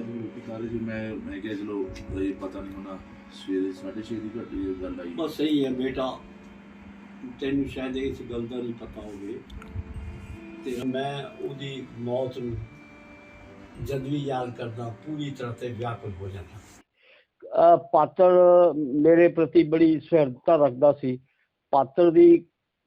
ਜੀ ਰੋਟੀ ਖਾ ਰਹੇ ਸੀ ਮੈਂ ਮੈਂ ਕਿਹਾ ਚਲੋ ਇਹ ਪਤਾ ਨਹੀਂ ਹੋਣਾ ਸਵੇਰੇ 6:30 ਦੀ ਘਟੀ ਇਹ ਗੱਲ ਆਈ। ਬਸ ਸਹੀ ਹੈ ਬੇਟਾ ਤੈਨੂੰ ਸ਼ਾਇਦ ਇਸ ਗੱਲ ਦਾ ਨਹੀਂ ਪਤਾ ਹੋਵੇ। ਤੇ ਮੈਂ ਉਹਦੀ ਮੌਤ ਨੂੰ ਜਦ ਵੀ ਯਾਦ ਕਰਦਾ ਪੂਰੀ ਤਰ੍ਹਾਂ ਤੇ ਵਿਆਕੁਲ ਹੋ ਜਾਂਦਾ। ਪਾਤਰ ਮੇਰੇ ਪ੍ਰਤੀ ਬੜੀ ਸਹਿਰਦਤਾ ਰੱਖਦਾ ਸੀ। ਪਾਤਰ ਦੀ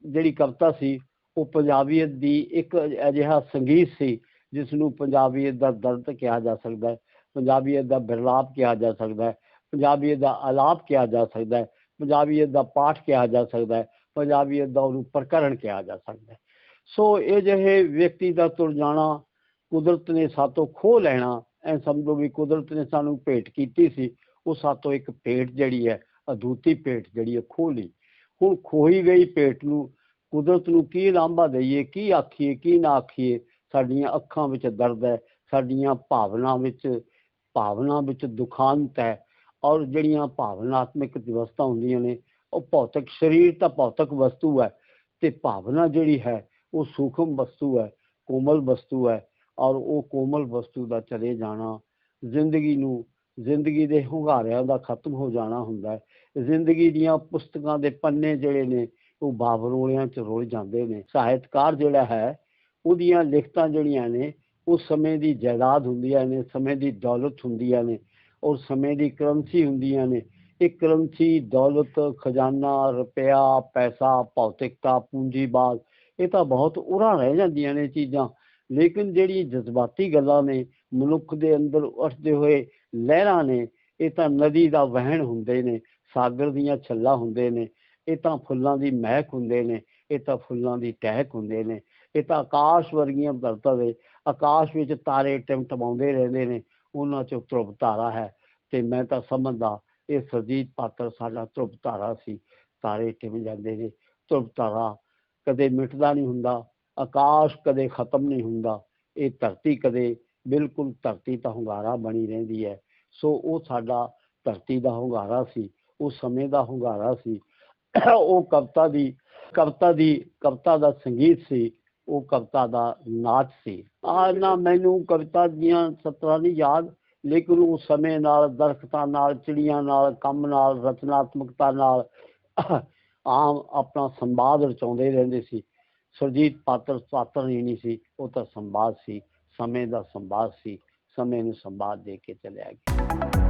ਜਿਹੜੀ ਕਵਿਤਾ ਸੀ ਉਹ ਪੰਜਾਬੀਅਤ ਦੀ ਇੱਕ ਅਜਿਹਾ ਸੰਗੀਤ ਸੀ। ਜਿਸ ਨੂੰ ਪੰਜਾਬੀਅਤ ਦਾ ਦਰਦ ਕਿਹਾ ਜਾ ਸਕਦਾ ਹੈ ਪੰਜਾਬੀਅਤ ਦਾ ਬਿਰਲਾਪ ਕਿਹਾ ਜਾ ਸਕਦਾ ਹੈ ਪੰਜਾਬੀਅਤ ਦਾ ਆਲਾਪ ਕਿਹਾ ਜਾ ਸਕਦਾ ਹੈ ਪੰਜਾਬੀਅਤ ਦਾ ਪਾਠ ਕਿਹਾ ਜਾ ਸਕਦਾ ਹੈ ਪੰਜਾਬੀਅਤ ਦਾ ਉਹਨੂੰ ਪ੍ਰਕਰਣ ਕਿਹਾ ਜਾ ਸਕਦਾ ਹੈ। ਸੋ ਇਹ ਜਿਹੇ ਵਿਅਕਤੀ ਦਾ ਤੁਰ ਜਾਣਾ, ਕੁਦਰਤ ਨੇ ਸਾਤੋਂ ਖੋਹ ਲੈਣਾ, ਐ ਸਮਝੋ ਵੀ ਕੁਦਰਤ ਨੇ ਸਾਨੂੰ ਭੇਟ ਕੀਤੀ ਸੀ, ਉਹ ਸਾਤੋਂ ਇੱਕ ਭੇਟ ਜਿਹੜੀ ਹੈ, ਅਦੁੱਤੀ ਭੇਟ ਜਿਹੜੀ ਹੈ, ਖੋਹ ਲਈ। ਹੁਣ ਖੋਈ ਗਈ ਭੇਟ ਨੂੰ ਕੁਦਰਤ ਨੂੰ ਕੀ ਲਾਂਭਾ ਦਈਏ, ਕੀ ਆਖੀਏ, ਕੀ ਨਾ ਆਖੀਏ ਸਾਡੀਆਂ ਅੱਖਾਂ ਵਿੱਚ ਦਰਦ ਹੈ, ਸਾਡੀਆਂ ਭਾਵਨਾ ਵਿੱਚ ਭਾਵਨਾ ਵਿੱਚ ਦੁਖਾਂਤ ਹੈ ਔਰ ਜਿਹੜੀਆਂ ਭਾਵਨਾਤਮਿਕ ਵਿਵਸਥਾ ਹੁੰਦੀਆਂ ਨੇ, ਉਹ ਭੌਤਿਕ ਸਰੀਰ ਤਾਂ ਭੌਤਿਕ ਵਸਤੂ ਹੈ ਤੇ ਭਾਵਨਾ ਜਿਹੜੀ ਹੈ, ਉਹ ਸੂਖਮ ਵਸਤੂ ਹੈ, ਕੋਮਲ ਵਸਤੂ ਹੈ ਔਰ ਉਹ ਕੋਮਲ ਵਸਤੂ ਦਾ ਚਲੇ ਜਾਣਾ, ਜ਼ਿੰਦਗੀ ਨੂੰ, ਜ਼ਿੰਦਗੀ ਦੇ ਹੁੰਗਾਰਿਆਂ ਦਾ ਖਤਮ ਹੋ ਜਾਣਾ ਹੁੰਦਾ ਹੈ। ਜ਼ਿੰਦਗੀ ਦੀਆਂ ਪੁਸਤਕਾਂ ਦੇ ਪੰਨੇ ਜਿਹੜੇ ਨੇ, ਉਹ ਬਾਬਰੋਲਿਆਂ ਚ ਰੁਲ ਜਾਂਦੇ ਨੇ। ਸਾਹਿਤਕਾਰ ਜਿਹੜਾ ਹੈ ਉਹਦੀਆਂ ਲਿਖਤਾਂ ਜਿਹੜੀਆਂ ਨੇ, ਉਹ ਸਮੇਂ ਦੀ ਜਾਇਦਾਦ ਹੁੰਦੀਆਂ ਨੇ, ਸਮੇਂ ਦੀ ਦੌਲਤ ਹੁੰਦੀਆਂ ਨੇ ਔਰ ਸਮੇਂ ਦੀ ਕਰੰਸੀ ਹੁੰਦੀਆਂ ਨੇ। ਇਹ ਕਰੰਸੀ, ਦੌਲਤ, ਖਜ਼ਾਨਾ, ਰੁਪਇਆ, ਪੈਸਾ, ਭੌਤਿਕਤਾ, ਪੂੰਜੀਵਾਦ, ਇਹ ਤਾਂ ਬਹੁਤ ਉਰਾਂ ਰਹਿ ਜਾਂਦੀਆਂ ਨੇ ਚੀਜ਼ਾਂ। ਲੇਕਿਨ ਜਿਹੜੀ ਜਜ਼ਬਾਤੀ ਗੱਲਾਂ ਨੇ, ਮਨੁੱਖ ਦੇ ਅੰਦਰ ਉੱਠਦੇ ਹੋਏ ਲਹਿਰਾਂ ਨੇ, ਇਹ ਤਾਂ ਨਦੀ ਦਾ ਵਹਿਣ ਹੁੰਦੇ ਨੇ, ਸਾਗਰ ਦੀਆਂ ਛੱਲਾਂ ਹੁੰਦੇ ਨੇ, ਇਹ ਤਾਂ ਫੁੱਲਾਂ ਦੀ ਮਹਿਕ ਹੁੰਦੇ ਨੇ, ਇਹ ਤਾਂ ਫੁੱਲਾਂ ਦੀ ਟਹਿਕ ਹੁੰਦੇ ਨੇ। ਇਹ ਤਾਂ ਆਕਾਸ਼ ਵਰਗੀਆਂ ਧਰਤਾਂ ਦੇ ਆਕਾਸ਼ ਵਿੱਚ ਤਾਰੇ ਟਿਮਟਮਾਉਂਦੇ ਰਹਿੰਦੇ ਨੇ, ਉਹਨਾਂ ਚੋਂ ਧਰੁਵ ਤਾਰਾ ਹੈ। ਤੇ ਮੈਂ ਤਾਂ ਸਮਝਦਾ, ਇਹ ਸਰਜੀਤ ਪਾਤਰ ਸਾਡਾ ਧਰੁਵ ਤਾਰਾ ਸੀ। ਤਾਰੇ ਟਿਮ ਜਾਂਦੇ ਨੇ, ਧਰੁਵ ਤਾਰਾ ਕਦੇ ਮਿਟਦਾ ਨਹੀਂ ਹੁੰਦਾ, ਆਕਾਸ਼ ਕਦੇ ਖਤਮ ਨਹੀਂ ਹੁੰਦਾ। ਇਹ ਧਰਤੀ ਕਦੇ, ਬਿਲਕੁਲ ਧਰਤੀ ਤਾਂ ਹੁੰਗਾਰਾ ਬਣੀ ਰਹਿੰਦੀ ਹੈ। ਸੋ ਉਹ ਸਾਡਾ ਧਰਤੀ ਦਾ ਹੁੰਗਾਰਾ ਸੀ ਉਹ ਸਮੇਂ ਦਾ ਹੁੰਗਾਰਾ ਸੀ। ਉਹ ਕਵਿਤਾ ਦੀ ਕਵਿਤਾ ਦੀ, ਕਵਿਤਾ ਦਾ ਸੰਗੀਤ ਸੀ। ਉਹ ਕਵਿਤਾ ਦਾ ਨਾਚ ਸੀ। ਆ ਨਾ ਮੈਨੂੰ ਕਵਿਤਾ ਦੀਆਂ ਸਤਰਾਂ ਨਹੀਂ ਯਾਦ, ਲੇਕਿਨ ਉਹ ਸਮੇਂ ਨਾਲ, ਦਰਖਤਾਂ ਨਾਲ, ਚਿੜੀਆਂ ਨਾਲ, ਕੰਮ ਨਾਲ, ਰਚਨਾਤਮਕਤਾ ਨਾਲ ਆਮ ਆਪਣਾ ਸੰਵਾਦ ਰਚਾਉਂਦੇ ਰਹਿੰਦੇ ਸੀ। ਸੁਰਜੀਤ ਪਾਤਰ ਪਾਤਰ ਹੀ ਨਹੀਂ ਸੀ, ਉਹ ਤਾਂ ਸੰਵਾਦ ਸੀ, ਸਮੇਂ ਦਾ ਸੰਵਾਦ ਸੀ, ਸਮੇਂ ਨੂੰ ਸੰਵਾਦ ਦੇ ਕੇ ਚਲਿਆ ਗਿਆ।